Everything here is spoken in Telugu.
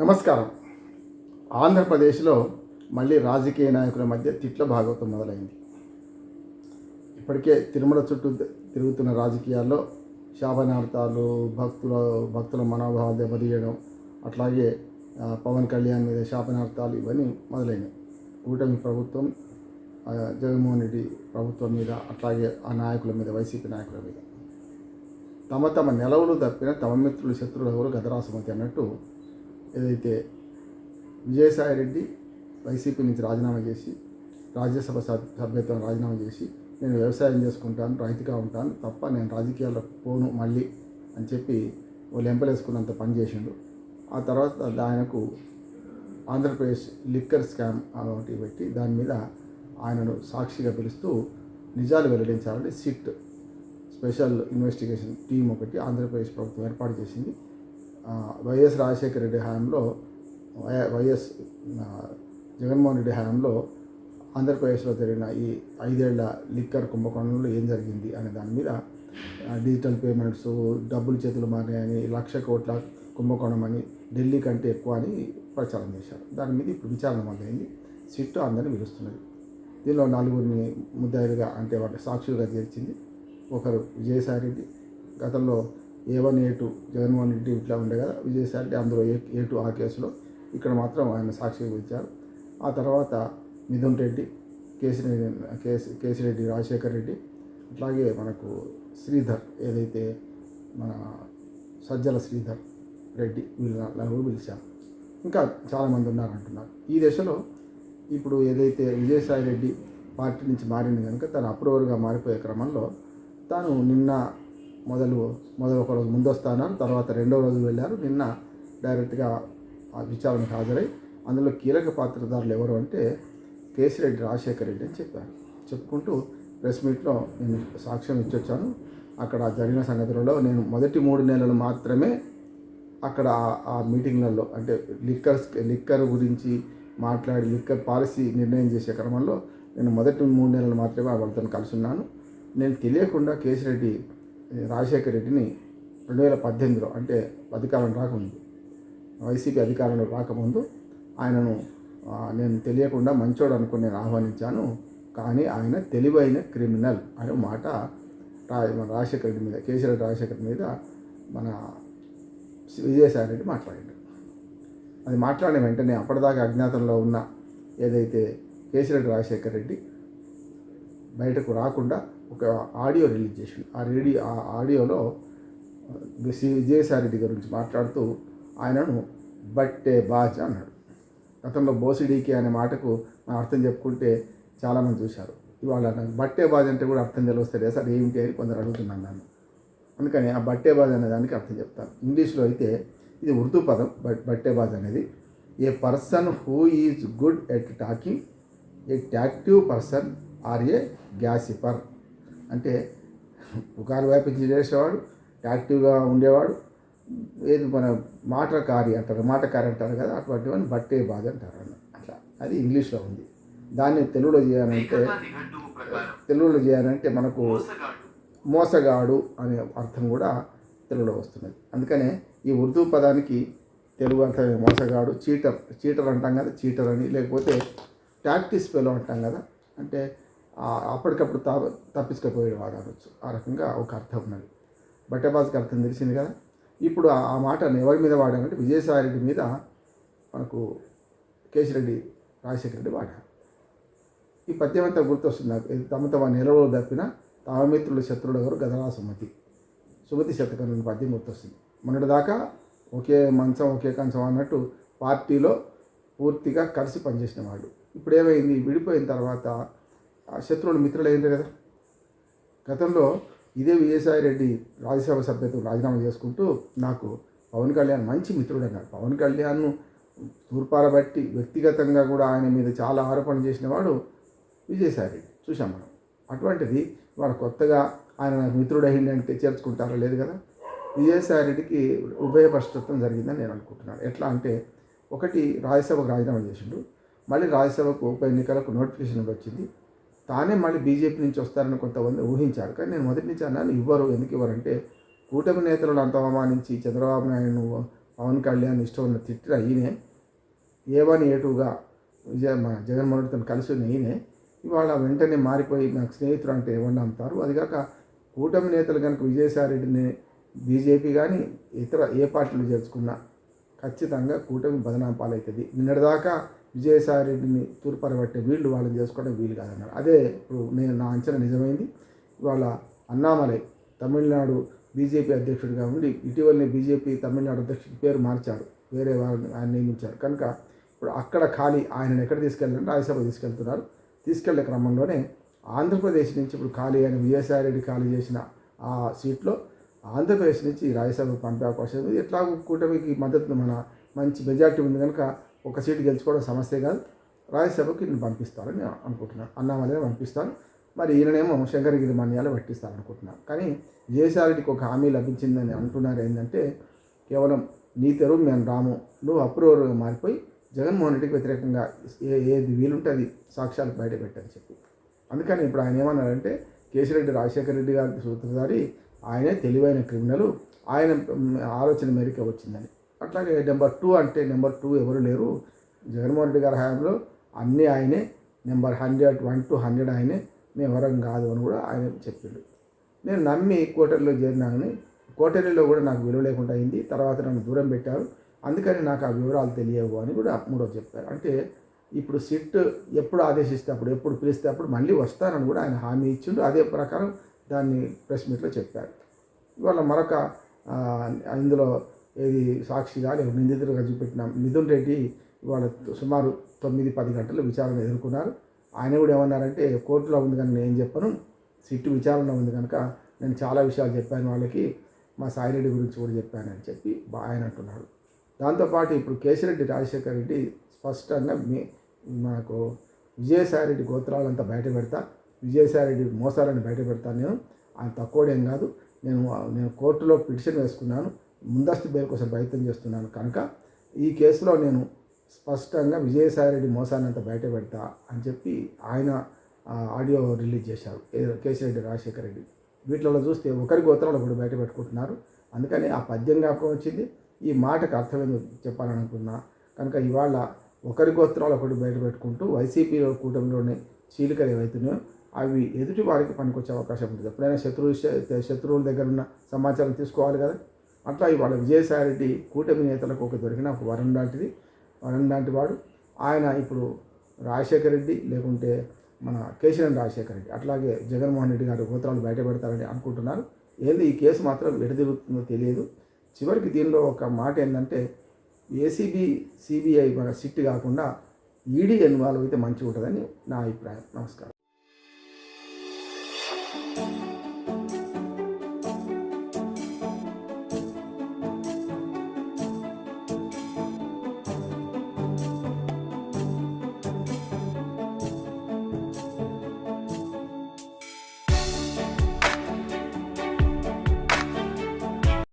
నమస్కారం. ఆంధ్రప్రదేశ్లో మళ్ళీ రాజకీయ నాయకుల మధ్య తిట్ల భాగవతం మొదలైంది. ఇప్పటికే తిరుమల చుట్టూ తిరుగుతున్న రాజకీయాల్లో శాపనార్థాలు భక్తుల భక్తుల మనోభావాలు దెబ్బతీయడం అట్లాగే పవన్ కళ్యాణ్ మీద శాపనార్థాలు ఇవన్నీ మొదలైనవి. కూటమి ప్రభుత్వం జగన్మోహన్ రెడ్డి ప్రభుత్వం మీద అట్లాగే ఆ నాయకుల మీద వైసీపీ నాయకుల మీద. తమ తమ నెలవులు తప్పిన తమ మిత్రులు శత్రువులు ఎవరు గదరాసుమతి అన్నట్టు ఏదైతే విజయసాయిరెడ్డి వైసీపీ నుంచి రాజీనామా చేసి రాజ్యసభ సభ్యత్వం రాజీనామా చేసి నేను వ్యవసాయం చేసుకుంటాను రైతుగా ఉంటాను తప్ప నేను రాజకీయాల్లో పోను మళ్ళీ అని చెప్పి వాళ్ళు ఎంపలేసుకున్నంత పని చేసిండు. ఆ తర్వాత ఆయనకు ఆంధ్రప్రదేశ్ లిక్కర్ స్కామ్ ఒకటి పెట్టి దాని మీద ఆయనను సాక్షిగా పిలుస్తూ నిజాలు వెల్లడించాలని సిట్ స్పెషల్ ఇన్వెస్టిగేషన్ టీం ఒకటి ఆంధ్రప్రదేశ్ ప్రభుత్వం ఏర్పాటు చేసింది. వైఎస్ రాజశేఖర రెడ్డి హయాంలో వై- వైఎస్ జగన్మోహన్ రెడ్డి హయాంలో ఆంధ్రప్రదేశ్లో జరిగిన ఈ ఐదేళ్ళ లిక్కర్ కుంభకోణంలో ఏం జరిగింది అనే దాని మీద డిజిటల్ పేమెంట్స్ డబ్బులు చేతులు మారాయని లక్ష కోట్ల కుంభకోణం అని ఢిల్లీ కంటే ఎక్కువ అని ప్రచారం చేశారు. దాని మీద ఇప్పుడు విచారణ మొదలైంది. సిట్టు అందరిని పిలుస్తున్నది. దీనిలో నలుగురిని ముద్దాయిలుగా అంటే వాటి సాక్షులుగా తీర్చింది ఒకరు విజయసాయి రెడ్డి గతంలో A one A two Jaganmohan Reddy ఇట్లా ఉండే కదా విజయసాయి రెడ్డి అందులో ఏ ఏ టూ ఆ కేసులో ఇక్కడ మాత్రం ఆయన సాక్షి పిలిచారు ఆ తర్వాత మిథున్ రెడ్డి కేసిరెడ్డి కేసి కేసిరెడ్డి రాజశేఖర్ రెడ్డి అట్లాగే మనకు శ్రీధర్ ఏదైతే మన సజ్జల శ్రీధర్ రెడ్డి వీళ్ళ నలుగురు పిలిచారు. ఇంకా చాలామంది ఉన్నారు అంటున్నారు ఈ దశలో ఇప్పుడు ఏదైతే విజయసాయి రెడ్డి పార్టీ నుంచి మారింది కనుక తను అప్రూవర్గా మారిపోయే క్రమంలో తాను నిన్న మొదలు మొదలు ఒక రోజు ముందు వస్తానన్నారు తర్వాత రెండో రోజు వెళ్ళారు నిన్న డైరెక్ట్గా ఆ విచారణకు హాజరై అందులో కీలక పాత్రధారులు ఎవరు అంటే కేసిరెడ్డి రాజశేఖర రెడ్డి అని చెప్పారు. చెప్పుకుంటూ ప్రెస్ మీట్లో నేను సాక్ష్యం ఇచ్చొచ్చాను. అక్కడ జరిగిన సంగతులలో నేను మొదటి మూడు నెలలు మాత్రమే అక్కడ ఆ- మీటింగ్లలో అంటే లిక్కర్స్ లిక్కర్ గురించి మాట్లాడి లిక్కర్ పాలసీ నిర్ణయం చేసే క్రమంలో నేను మొదటి మూడు నెలలు మాత్రమే వాళ్ళతో కలిసి ఉన్నాను. నేను తెలియకుండా కేసిరెడ్డి రాజశేఖర్ రెడ్డిని రెండు వేల పద్దెనిమిదిలో అంటే అధికారం రాకముందు వైసీపీ అధికారంలో రాకముందు ఆయనను నేను తెలియకుండా మంచోడు అనుకుని నేను ఆహ్వానించాను. కానీ ఆయన తెలివైన క్రిమినల్ అనే మాట రా మన రాజశేఖర రెడ్డి మీద కేసీఆర్ రాజశేఖర్ మీద మన విజయసాయి రెడ్డి మాట్లాడాడు. అది మాట్లాడిన వెంటనే అప్పటిదాకా అజ్ఞాతంలో ఉన్న ఏదైతే కేసిరెడ్డి రాజశేఖర్ రెడ్డి బయటకు రాకుండా ఒక ఆడియో రిలీజ్ చేసి ఆ రేడియో ఆ ఆడియోలో శ్రీ విజయసాయి రెడ్డి గురించి మాట్లాడుతూ ఆయనను బట్టే బాజ్ అన్నాడు. గతంలో బోసిడీకి అనే మాటకు మనం అర్థం చెప్పుకుంటే చాలామంది చూశారు. ఇవాళ బట్టే బాజ్ అంటే కూడా అర్థం తెలిస్తే సార్ ఏమిటి అని కొందరు అడుగుతున్నాను నన్ను. అందుకని ఆ బట్టే బాజ్ అనే దానికి అర్థం చెప్తాను. ఇంగ్లీష్లో అయితే ఇది ఉర్దూ పదం బట్ బట్టే బాజ్ అనేది. A person who is good at talking a active person or a gossiper. అంటే పుకారు వ్యాపించి చేసేవాడు యాక్టివ్గా ఉండేవాడు. ఏది మన మాటకారి అంటారు మాటకారి అంటారు కదా అటువంటివన్నీ బట్టే బాధ అంటారు అన్న అట్లా. అది ఇంగ్లీష్లో ఉంది. దాన్ని తెలుగులో చేయాలంటే తెలుగులో చేయాలంటే మనకు మోసగాడు అనే అర్థం కూడా తెలుగులో వస్తున్నది. అందుకనే ఈ ఉర్దూ పదానికి తెలుగు అర్థం మోసగాడు చీటర్ చీటర్ అంటాం కదా చీటర్ అని లేకపోతే టాక్టిస్ ఫెలో అంటాం కదా అంటే అప్పటికప్పుడు తా తప్పించుకపోయేది వాడు అనొచ్చు. ఆ రకంగా ఒక అర్థం ఉన్నది. బట్టబాజ్కి అర్థం తెలిసింది కదా? ఇప్పుడు ఆ మాటను ఎవరి మీద వాడారంటే విజయసాయి రెడ్డి మీద మనకు కేసిరెడ్డి రాజశేఖర రెడ్డి వాడారు. ఈ పద్యం అంతా గుర్తొస్తుంది నాకు. తమ తమ నిలవలు తప్పిన తమ మిత్రుల శత్రుడు ఎవరు? గదరా సుమతి. సుమతి శతకం అనే పద్యం గుర్తొస్తుంది. మొన్నటిదాకా ఒకే మంచం ఒకే కంచం అన్నట్టు పార్టీలో పూర్తిగా కలిసి పనిచేసిన వాడు. ఇప్పుడు ఏమైంది? విడిపోయిన తర్వాత ఆ శత్రువులు మిత్రులు అయ్యారు కదా గతంలో ఇదే విజయసాయి రెడ్డి రాజ్యసభ సభ్యత్వం రాజీనామా చేసుకుంటూ నాకు పవన్ కళ్యాణ్ మంచి మిత్రుడు అన్నాడు పవన్ కళ్యాణ్ను తూర్పారబట్టి వ్యక్తిగతంగా కూడా ఆయన మీద చాలా ఆరోపణలు చేసిన వాడు విజయసాయి రెడ్డి. చూసాం మనం. అటువంటిది వాడు కొత్తగా ఆయన నాకు మిత్రుడు చేర్చుకుంటారో చేర్చుకుంటారా లేదు కదా? విజయసాయి రెడ్డికి ఉభయపరిష్టత్వం జరిగిందని నేను అనుకుంటున్నాను. ఎట్లా అంటే ఒకటి రాజ్యసభకు రాజీనామా చేసిండు మళ్ళీ రాజ్యసభకు ఉప ఎన్నికలకు నోటిఫికేషన్ వచ్చింది. తానే మళ్ళీ బీజేపీ నుంచి వస్తారని కొంతమంది ఊహించారు. కానీ నేను మొదటి నుంచి అన్నాను ఇవ్వరు ఎందుకు ఇవ్వరంటే కూటమి నేతలను అంత అవమానించి చంద్రబాబు నాయుడు పవన్ కళ్యాణ్ ఇష్టం ఉన్న తిట్టిన ఈయనే ఏ వన్ ఏ టూగా విజయ జగన్మోహన్ రెడ్డితో కలిసి ఉన్న ఈయనే ఇవాళ వెంటనే మారిపోయి నాకు స్నేహితుడు అంటే ఎవరిని అమ్ముతారు అది కాక కూటమి నేతలు కనుక విజయసాయి రెడ్డిని బీజేపీ కానీ ఇతర ఏ పార్టీలు చేర్చుకున్నా ఖచ్చితంగా కూటమి బదనాపాలవుతుంది నిన్నటిదాకా విజయసాయి రెడ్డిని తూర్పరబట్టే వీళ్ళు వాళ్ళని చేసుకోవడం వీలు కాదన్నారు అదే ఇప్పుడు నేను నా అంచనా నిజమైంది. ఇవాళ అన్నామలై తమిళనాడు బీజేపీ అధ్యక్షుడిగా ఉండి ఇటీవలనే బీజేపీ తమిళనాడు అధ్యక్షుడి పేరు మార్చారు. వేరే వారిని ఆయన నియమించారు. కనుక ఇప్పుడు అక్కడ ఖాళీ ఆయనను ఎక్కడ తీసుకెళ్ళారంటే రాజ్యసభ తీసుకెళ్తున్నారు. తీసుకెళ్ళే క్రమంలోనే ఆంధ్రప్రదేశ్ నుంచి ఇప్పుడు ఖాళీ అయిన విజయసాయి రెడ్డి ఖాళీ చేసిన ఆ సీట్లో ఆంధ్రప్రదేశ్ నుంచి రాజ్యసభకు పంపే అవకాశం ఉంది. ఎట్లాగో కూటమికి మద్దతు మన మంచి మెజార్టీ ఉంది. కనుక ఒక సీటు గెలుచుకోవడం సమస్య కాదు. రాజ్యసభకు నేను పంపిస్తారని అనుకుంటున్నాను అన్నామలే పంపిస్తాను మరి ఈయననేమో శంకరగిరి మన్యాలు పట్టిస్తాను అనుకుంటున్నాను కానీ విజయసాయిరెడ్డికి ఒక హామీ లభించిందని అంటున్నారు ఏంటంటే కేవలం నీ తెరువు మేము రాము. నువ్వు అప్రూవర్గా మారిపోయి జగన్మోహన్ రెడ్డికి వ్యతిరేకంగా ఏ ఏది వీలుంటే అది సాక్ష్యాలు బయటపెట్టని చెప్పి. అందుకని ఇప్పుడు ఆయన ఏమన్నారంటే కేసిరెడ్డి రాజశేఖర రెడ్డి గారి సూత్రధారి ఆయనే తెలివైన క్రిమినల్. ఆయన ఆలోచన మేరకు వచ్చిందని. అట్లాగే నెంబర్ టూ అంటే నెంబర్ టూ ఎవరు లేరు. జగన్మోహన్ రెడ్డి గారి హయాంలో అన్నీ ఆయనే number hundred one to hundred ఆయనే మేము ఎవరం కాదు అని కూడా ఆయన చెప్పిండు. నేను నమ్మి కోటరీలో చేరినానని కోటరీలో కూడా నాకు విలువ లేకుండా అయింది. తర్వాత నన్ను దూరం పెట్టారు. అందుకని నాకు ఆ వివరాలు తెలియవు అని కూడా మూడో చెప్పారు. అంటే ఇప్పుడు సిట్ ఎప్పుడు ఆదేశిస్తే అప్పుడు ఎప్పుడు పిలిస్తే అప్పుడు మళ్ళీ వస్తానని కూడా ఆయన హామీ ఇచ్చిండు. అదే ప్రకారం దాన్ని ప్రెస్ మీట్లో చెప్పారు. ఇవాళ మరొక ఇందులో ఏది సాక్షిగా కానీ నిందితులుగా చూపెట్టిన మిథున్ రెడ్డి ఇవాళ సుమారు తొమ్మిది పది గంటలు విచారణ ఎదుర్కొన్నారు. ఆయన కూడా ఏమన్నారంటే కోర్టులో ఉంది కనుక నేను చెప్పను. సిట్టు విచారణ ఉంది కనుక నేను చాలా విషయాలు చెప్పాను వాళ్ళకి. మా సాయిరెడ్డి గురించి కూడా చెప్పానని చెప్పి బా- ఆయన అంటున్నాడు దాంతోపాటు ఇప్పుడు కేశిరెడ్డి రాజశేఖర రెడ్డి స్పష్టంగా మీ మనకు విజయసాయిరెడ్డి గోత్రాలంతా బయట పెడతా విజయసాయిరెడ్డి మోసాలని బయట పెడతాను నేను. ఆయన తక్కువడేం కాదు. నేను నేను కోర్టులో పిటిషన్ వేసుకున్నాను. ముందస్తు బెయిల్ కోసం ప్రయత్నం చేస్తున్నాను. కనుక ఈ కేసులో నేను స్పష్టంగా విజయసాయిరెడ్డి మోసాన్ని అంతా బయట పెడతా అని చెప్పి ఆయన ఆడియో రిలీజ్ చేశారు. ఏ- కేసిరెడ్డి రాజశేఖర రెడ్డి వీటిలో చూస్తే ఒకరి ఉత్తరాలు ఒకటి బయట పెట్టుకుంటున్నారు అందుకని ఆ పద్యం జ్ఞాపకం వచ్చింది. ఈ మాటకు అర్థమేందో చెప్పాలనుకున్నా. కనుక ఇవాళ ఒకరి గోత్రాలు ఒకటి బయట పెట్టుకుంటూ వైసీపీలో కూటమిలోనే చీలికలు ఏవైతున్నాయో అవి ఎదుటి వారికి పనికొచ్చే అవకాశం ఉంటుంది. ఎప్పుడైనా శత్రువు శత్రువుల దగ్గర ఉన్న సమాచారం తీసుకోవాలి కదా. అట్లా ఇవాళ విజయసాయిరెడ్డి కూటమి నేతలకు ఒక దొరికిన ఒక వరం లాంటిది. వరం లాంటి వాడు. ఆయన ఇప్పుడు రాజశేఖర రెడ్డి లేకుంటే మన కేశవన్ రాజశేఖర రెడ్డి. అట్లాగే జగన్మోహన్ రెడ్డి గారు గోత్రాలు బయటపెడతారని అనుకుంటున్నారు. ఏంది? ఈ కేసు మాత్రం ఎడదిరుగుతుందో తెలియదు. చివరికి దీనిలో ఒక మాట ఏంటంటే ఏసీబీ సిబిఐ మన సిట్ కాకుండా ఈడీ ఇన్వాల్వ్ అయితే మంచిగా ఉంటుందని నా అభిప్రాయం. నమస్కారం.